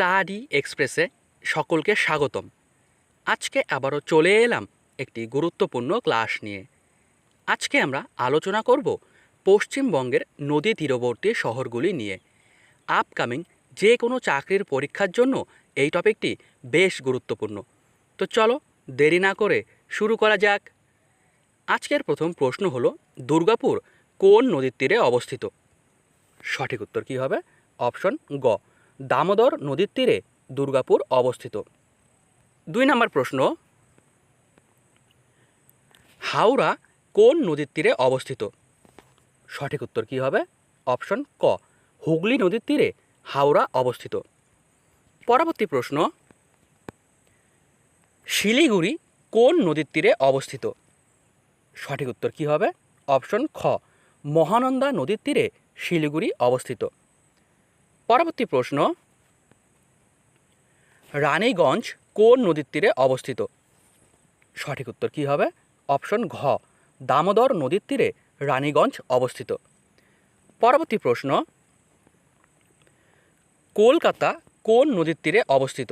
Study এক্সপ্রেসে সকলকে স্বাগতম। আজকে আবারও চলে এলাম একটি গুরুত্বপূর্ণ ক্লাস নিয়ে। আজকে আমরা আলোচনা করব পশ্চিমবঙ্গের নদী তীরবর্তী শহরগুলি নিয়ে। আপকামিং যে কোনো চাকরির পরীক্ষার জন্য এই টপিকটি বেশ গুরুত্বপূর্ণ। তো চলো দেরি না করে শুরু করা যাক। আজকের প্রথম প্রশ্ন হলো, দুর্গাপুর কোন নদীর তীরে অবস্থিত? সঠিক উত্তর কী হবে? অপশন গ। দামোদর নদীর তীরে দুর্গাপুর অবস্থিত। দুই নম্বর প্রশ্ন, হাওড়া কোন নদীর তীরে অবস্থিত? সঠিক উত্তর কী হবে? অপশন ক, হুগলি নদীর তীরে হাওড়া অবস্থিত। পরবর্তী প্রশ্ন, শিলিগুড়ি কোন নদীর তীরে অবস্থিত? সঠিক উত্তর কী হবে? অপশন খ, মহানন্দা নদীর তীরে শিলিগুড়ি অবস্থিত। পরবর্তী প্রশ্ন রানীগঞ্জ কোন নদীর তীরে অবস্থিত? সঠিক উত্তর কী হবে? অপশন ঘ, দামোদর নদীর তীরে রানীগঞ্জ অবস্থিত। পরবর্তী প্রশ্ন, কলকাতা কোন নদীর তীরে অবস্থিত?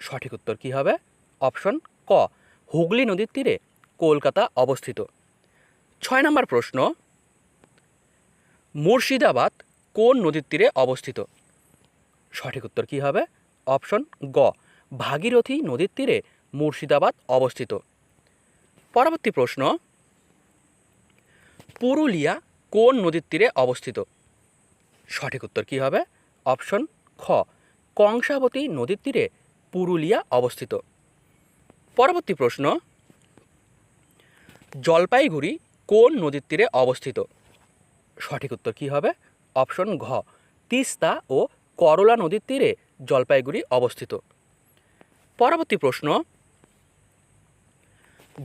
সঠিক উত্তর কী হবে? অপশন ক, হুগলি নদীর তীরে কলকাতা অবস্থিত। ছয় নম্বর প্রশ্ন, মুর্শিদাবাদ কোন নদীর তীরে অবস্থিত? সঠিক উত্তর কী হবে? অপশন গ। ভাগীরথী নদীর তীরে মুর্শিদাবাদ অবস্থিত। পরবর্তী প্রশ্ন। পুরুলিয়া কোন নদীর তীরে অবস্থিত? সঠিক উত্তর কী হবে? অপশন খ। কংসাবতী নদীর তীরে পুরুলিয়া অবস্থিত। পরবর্তী প্রশ্ন। জলপাইগুড়ি কোন নদীর তীরে অবস্থিত? সঠিক উত্তর কী হবে? অপশন ঘ, তিস্তা ও করলা নদীর তীরে জলপাইগুড়ি অবস্থিত। পরবর্তী প্রশ্ন,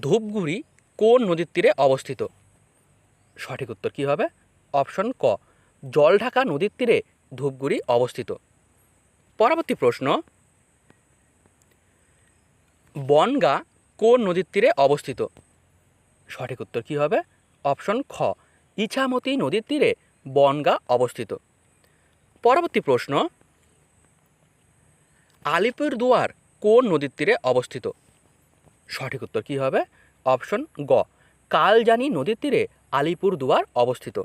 ধূপগুড়ি কোন নদীর তীরে অবস্থিত? সঠিক উত্তর কী হবে? অপশন ক, জলঢাকা নদীর তীরে ধূপগুড়ি অবস্থিত। পরবর্তী প্রশ্ন, বনগা কোন নদীর তীরে অবস্থিত? সঠিক উত্তর কী হবে? অপশন খ, ইছামতি নদীর তীরে বনগা অবস্থিত। পরবর্তী প্রশ্ন আলিপুরদুয়ার কোন নদীর তীরে অবস্থিত? সঠিক উত্তর কী হবে? অপশন গ, কালজানি নদীর তীরে আলিপুরদুয়ার অবস্থিত।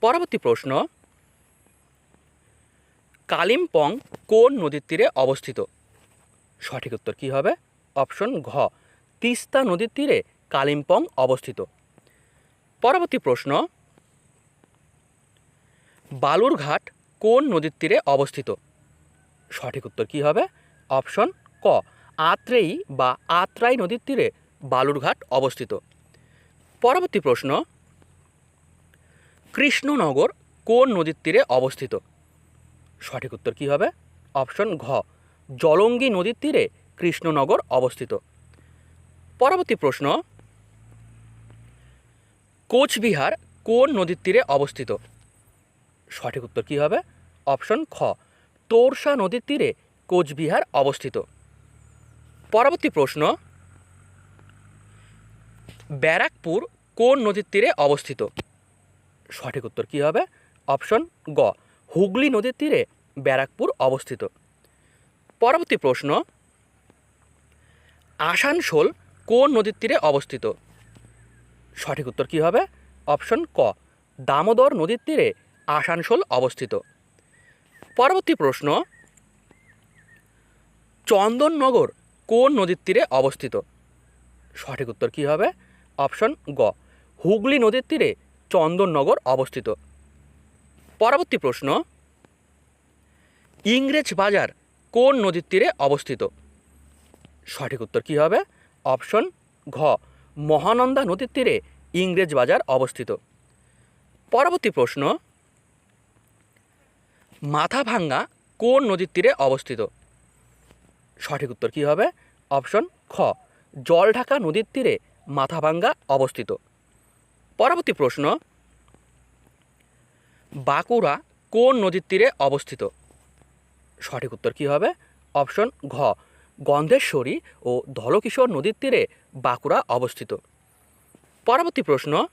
পরবর্তী প্রশ্ন, কালিম্পং কোন নদীর তীরে অবস্থিত? সঠিক উত্তর কী হবে? অপশন ঘ, তিস্তা নদীর তীরে কালিম্পং অবস্থিত। পরবর্তী প্রশ্ন বালুরঘাট কোন নদীর তীরে অবস্থিত? সঠিক উত্তর কী হবে? অপশন ক, আত্রেয়ী বা আত্রাই নদীর তীরে বালুরঘাট অবস্থিত। পরবর্তী প্রশ্ন, কৃষ্ণনগর কোন নদীর তীরে অবস্থিত? সঠিক উত্তর কী হবে? অপশন ঘ, জলঙ্গি নদীর তীরে কৃষ্ণনগর অবস্থিত। পরবর্তী প্রশ্ন, কোচবিহার কোন নদীর তীরে অবস্থিত? সঠিক উত্তর কী হবে? অপশন খ, তোরসা নদীর তীরে কোচবিহার অবস্থিত। পরবর্তী প্রশ্ন, ব্যারাকপুর কোন নদীর তীরে অবস্থিত? সঠিক উত্তর কী হবে? অপশন গ, হুগলি নদীর তীরে ব্যারাকপুর অবস্থিত। পরবর্তী প্রশ্ন, আসানসোল কোন নদীর তীরে অবস্থিত? সঠিক উত্তর কী হবে? অপশন ক, দামোদর নদীর তীরে আসানসোল অবস্থিত। পরবর্তী প্রশ্ন, চন্দননগর কোন নদীর তীরে অবস্থিত? সঠিক উত্তর কী হবে? অপশন গ, হুগলি নদীর তীরে চন্দননগর অবস্থিত। পরবর্তী প্রশ্ন, ইংরেজ বাজার কোন নদীর তীরে অবস্থিত? সঠিক উত্তর কী হবে? অপশন ঘ, মহানন্দা নদীর তীরে ইংরেজ বাজার অবস্থিত। পরবর্তী প্রশ্ন মাথাভাঙ্গা কোন নদীর তীরে অবস্থিত? সঠিক উত্তর কী হবে? অপশন খ। জলঢাকা নদীর তীরে মাথাভাঙ্গা অবস্থিত। পরবর্তী প্রশ্ন। বাঁকুড়া কোন নদীর তীরে অবস্থিত? সঠিক উত্তর কী হবে? অপশন ঘ। গন্ধেশ্বরী ও ধলকিশোর নদীর তীরে বাঁকুড়া অবস্থিত। পরবর্তী প্রশ্ন।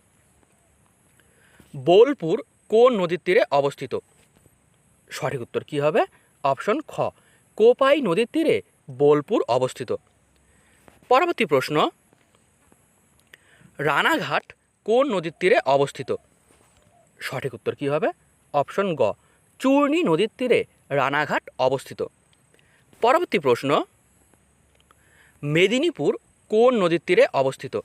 বোলপুর কোন নদীর তীরে অবস্থিত? সঠিক উত্তর কী হবে? অপশন খ। কোপাই নদীর তীরে বোলপুর অবস্থিত। পরবর্তী প্রশ্ন। রানাঘাট কোন নদীর তীরে অবস্থিত? সঠিক উত্তর কী হবে? অপশন গ। চূর্ণী নদীর তীরে রানাঘাট অবস্থিত। পরবর্তী প্রশ্ন। মেদিনীপুর কোন নদীর তীরে অবস্থিত?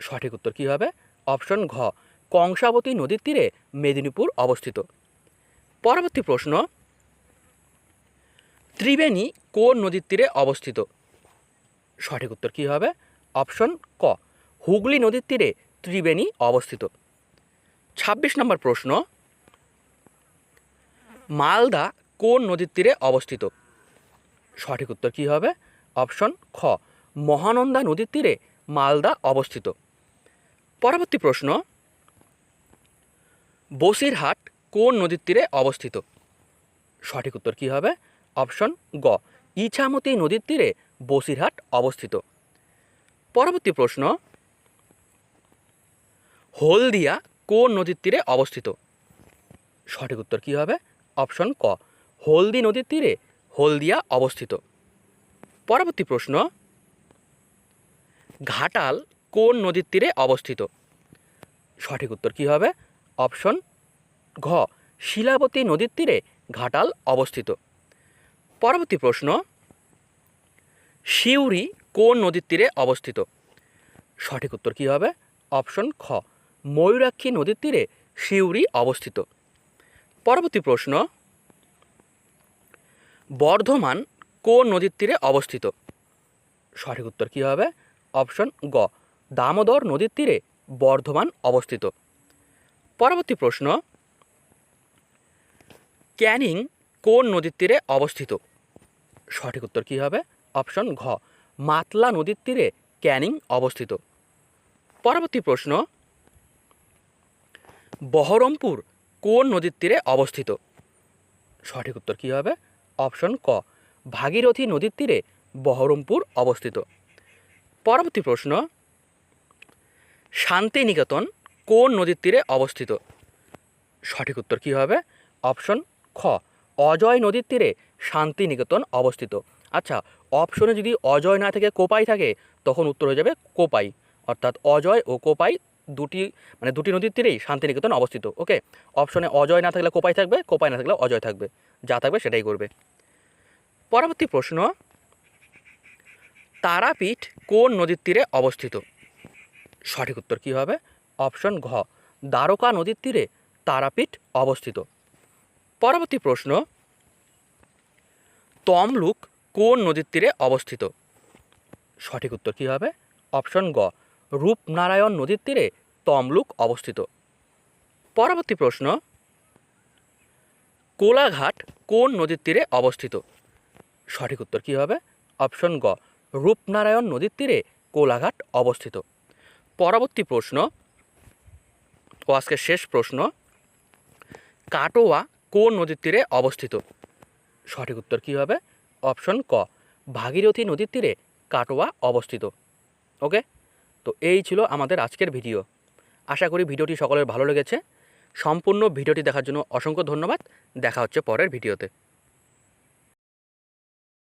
সঠিক উত্তর কী হবে? অপশন ঘ। কংসাবতী নদীর তীরে মেদিনীপুর অবস্থিত। পরবর্তী প্রশ্ন, ত্রিবেণী কোন নদীর তীরে অবস্থিত? সঠিক উত্তর কী হবে? অপশন ক, হুগলি নদীর তীরে ত্রিবেণী অবস্থিত। ছাব্বিশ নম্বর প্রশ্ন, মালদা কোন নদীর তীরে অবস্থিত? সঠিক উত্তর কী হবে? অপশন খ, মহানন্দা নদীর তীরে মালদা অবস্থিত। পরবর্তী প্রশ্ন, বসিরহাট কোন নদীর তীরে অবস্থিত? সঠিক উত্তর কী হবে? অপশন গ। ইছামতি নদীর তীরে বসিরহাট অবস্থিত। পরবর্তী প্রশ্ন, হলদিয়া কোন নদীর তীরে অবস্থিত? সঠিক উত্তর কী হবে? অপশন ক। হলদি নদীর তীরে হলদিয়া অবস্থিত। পরবর্তী প্রশ্ন, ঘাটাল কোন নদীর তীরে অবস্থিত? সঠিক উত্তর কী হবে? অপশন ঘ, শিলাবতী নদীর তীরে ঘাটাল অবস্থিত। পরবর্তী প্রশ্ন সিউড়ি কোন নদীর তীরে অবস্থিত? সঠিক উত্তর কী হবে? অপশন খ, ময়ূরাক্ষী নদীর তীরে সিউড়ি অবস্থিত। পরবর্তী প্রশ্ন, বর্ধমান কোন নদীর তীরে অবস্থিত? সঠিক উত্তর কী হবে? অপশন গ, দামোদর নদীর তীরে বর্ধমান অবস্থিত। পরবর্তী প্রশ্ন ক্যানিং কোন নদীর তীরে অবস্থিত? সঠিক উত্তর কী হবে? অপশন ঘ। মাতলা নদীর তীরে ক্যানিং অবস্থিত। পরবর্তী প্রশ্ন, বহরমপুর কোন নদীর তীরে অবস্থিত? সঠিক উত্তর কী হবে? অপশন ক। ভাগীরথী নদীর তীরে বহরমপুর অবস্থিত। পরবর্তী প্রশ্ন, শান্তিনিকেতন কোন নদীর তীরে অবস্থিত? সঠিক উত্তর কী হবে? অপশন খ, অজয় নদীর তীরে শান্তিনিকেতন অবস্থিত। আচ্ছা অপশনে যদি অজয় না থেকে কোপাই থাকে, তখন উত্তর হয়ে যাবে কোপাই। অর্থাৎ অজয় ও কোপাই দুটি মানে দুটি নদীর তীরেই শান্তিনিকেতন অবস্থিত ওকে অপশনে অজয় না থাকলে কোপাই থাকবে, কোপাই না থাকলে অজয় থাকবে। যা থাকবে সেটাই করবে। পরবর্তী প্রশ্ন, তারাপীঠ কোন নদীর তীরে অবস্থিত? সঠিক উত্তর কী হবে? অপশন ঘ, দ্বারকা নদীর তীরে তারাপীঠ অবস্থিত। পরবর্তী প্রশ্ন, তমলুক কোন নদীর তীরে অবস্থিত? সঠিক উত্তর কী হবে? অপশন গ, রূপনারায়ণ নদীর তীরে তমলুক অবস্থিত। পরবর্তী প্রশ্ন, কোলাঘাট কোন নদীর তীরে অবস্থিত? সঠিক উত্তর কী হবে? অপশন গ, রূপনারায়ণ নদীর তীরে কোলাঘাট অবস্থিত। পরবর্তী প্রশ্ন, ও আজকের শেষ প্রশ্ন, কাটোয়া কোন নদীর তীরে অবস্থিত? সঠিক উত্তর কী হবে? অপশন ক। ভাগীরথী নদীর তীরে কাটোয়া অবস্থিত। ওকে তো এই ছিল আমাদের আজকের ভিডিও। আশা করি ভিডিওটি সকলের ভালো লেগেছে। সম্পূর্ণ ভিডিওটি দেখার জন্য অসংখ্য ধন্যবাদ। দেখা হচ্ছে পরের ভিডিওতে।